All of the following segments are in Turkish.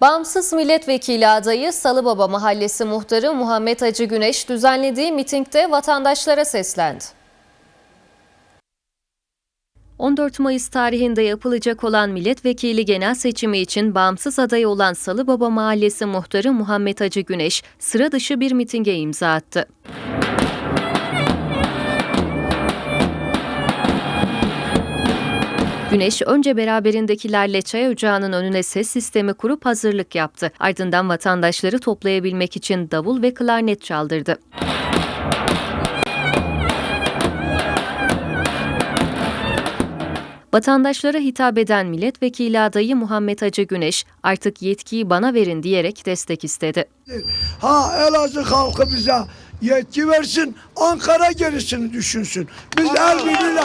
Bağımsız milletvekili adayı Salıbaba Mahallesi muhtarı Muhammed Hacı Güneş düzenlediği mitingde vatandaşlara seslendi. 14 Mayıs tarihinde yapılacak olan milletvekili genel seçimi için bağımsız aday olan Salıbaba Mahallesi muhtarı Muhammed Hacı Güneş sıra dışı bir mitinge imza attı. Güneş önce beraberindekilerle çay ocağının önüne ses sistemi kurup hazırlık yaptı. Ardından vatandaşları toplayabilmek için davul ve klarnet çaldırdı. Vatandaşlara hitap eden milletvekili adayı Muhammed Hacı Güneş artık yetkiyi bana verin diyerek destek istedi. Ha Elazığ halkı bize yetki versin, Ankara gerisini düşünsün. Biz el birliğiyle,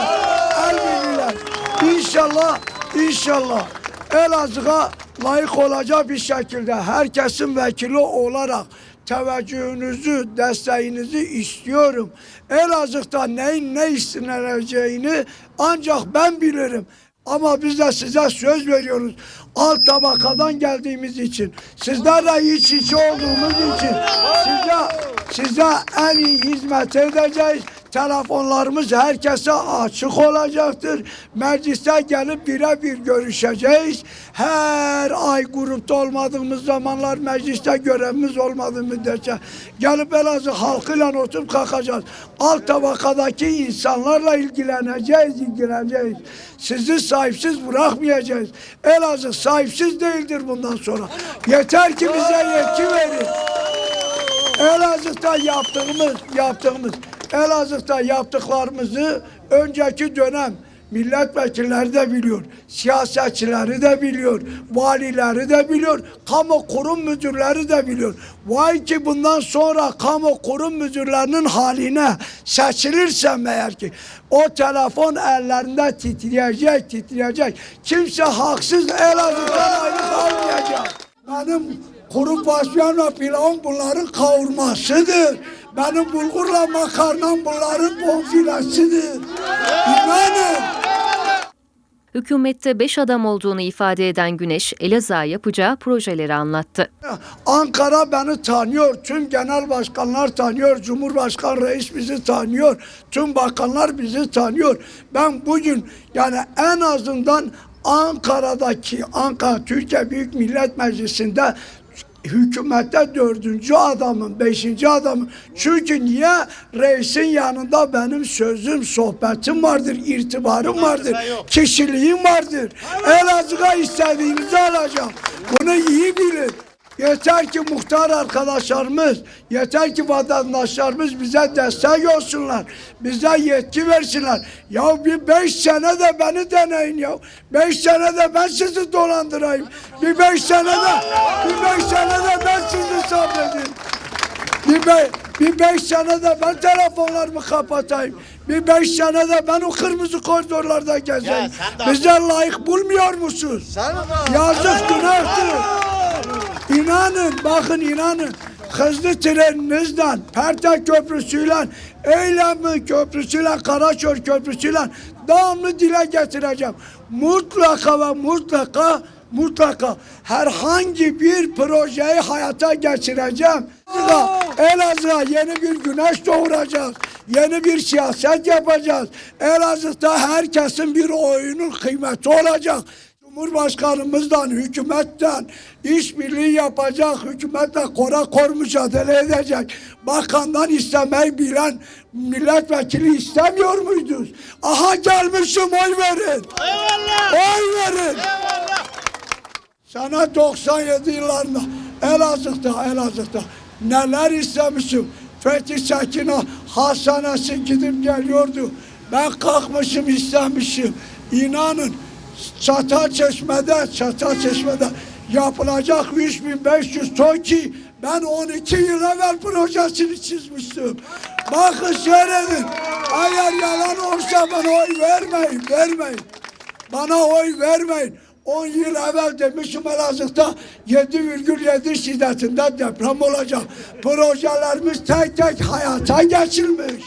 inşallah, inşallah Elazığ'a layık olacak bir şekilde herkesin vekili olarak teveccühünüzü, desteğinizi istiyorum. Elazığ'da neyin ne istenileceğini ancak ben bilirim. Ama biz de size söz veriyoruz. Alt tabakadan geldiğimiz için, sizlerle iç içe olduğumuz için size, size en iyi hizmet edeceğiz. Telefonlarımız herkese açık olacaktır. Mecliste gelip birebir görüşeceğiz. Her ay grupta olmadığımız zamanlar mecliste görevimiz olmadığı müddetçe gelip Elazığ halkıyla oturup kalkacağız. Alt tabakadaki insanlarla ilgileneceğiz, ilgileneceğiz. Sizi sahipsiz bırakmayacağız. Elazığ sahipsiz değildir bundan sonra. Yeter ki bize yetki verin. Elazığ'da yaptığımız, yaptığımız, Elazığ'da yaptıklarımızı önceki dönem milletvekilleri de biliyor, siyasetçileri de biliyor, valileri de biliyor, kamu kurum müdürleri de biliyor. Vay ki bundan sonra kamu kurum müdürlerinin haline seçilirsem eğer ki o telefon ellerinde titreyecek, titreyecek. Kimse haksız Elazığ'dan ayrı kalmayacak. Benim kuru başlayan ve pilavım bunların kavurmasıdır. Benim bulgurla makarnam bunların bonfilesidir. İnanın. Hükümette 5 adam olduğunu ifade eden Güneş, Elazığ'a yapacağı projeleri anlattı. Ankara beni tanıyor, tüm genel başkanlar tanıyor, Cumhurbaşkanı reis bizi tanıyor, tüm bakanlar bizi tanıyor. Ben bugün yani en azından Ankara'daki Ankara Türkiye Büyük Millet Meclisi'nde hükümette dördüncü adamım, beşinci adamım. Çünkü niye? Reisin yanında benim sözüm, sohbetim vardır, irtibarım vardır, kişiliğim vardır. Elazığ'a istediğinizi alacağım. Bunu iyi bilin. Yeter ki muhtar arkadaşlarımız, yeter ki vatandaşlarımız bize destek olsunlar. Bize yetki versinler. Ya bir beş sene de beni deneyin ya. Beş sene de ben sizi dolandırayım. Bir beş sene de, bir beş sene de ben sizi sabredeyim. Bir, be, bir beş sene de ben telefonlarımı kapatayım. Bir beş sene de ben o kırmızı koridorlarda gezeyim. Bize layık bulmuyor musunuz? Yazık günahtır. İnanın bakın inanın hızlı treninizden Pertek Köprüsü'yle Eylemi Köprüsü'yle Karaçor Köprüsü'yle devamlı dile getireceğim. Mutlaka ve mutlaka mutlaka herhangi bir projeyi hayata geçireceğim. Elazığ'a yeni bir güneş doğuracağız. Yeni bir siyaset yapacağız. Elazığ'da herkesin bir oyunun kıymeti olacak. Cumhurbaşkanımızdan, hükümetten işbirliği yapacak, hükümetle kora kor mücadele edecek. Bakandan istemeyi bilen milletvekili istemiyor muydunuz? Aha gelmişim oy verin. Eyvallah. Oy verin. Eyvallah. Sana 97 yıllarında Elazığ'da, Elazığ'da neler istemişim. Fethi Sekina hastanesi gidip geliyordu. Ben kalkmışım istemişim. İnanın Çatal Çeşme'de, Çatal Çeşme'de yapılacak 3500 ton ki ben 12 yıl evvel projesini çizmiştim. Bakın seyredin. Eğer yalan olsa bana oy vermeyin, vermeyin. Bana oy vermeyin. 10 yıl evvel demişim Elazığ'da 7,7 şiddetinde deprem olacak. Projelerimiz tek tek hayata geçilmiş.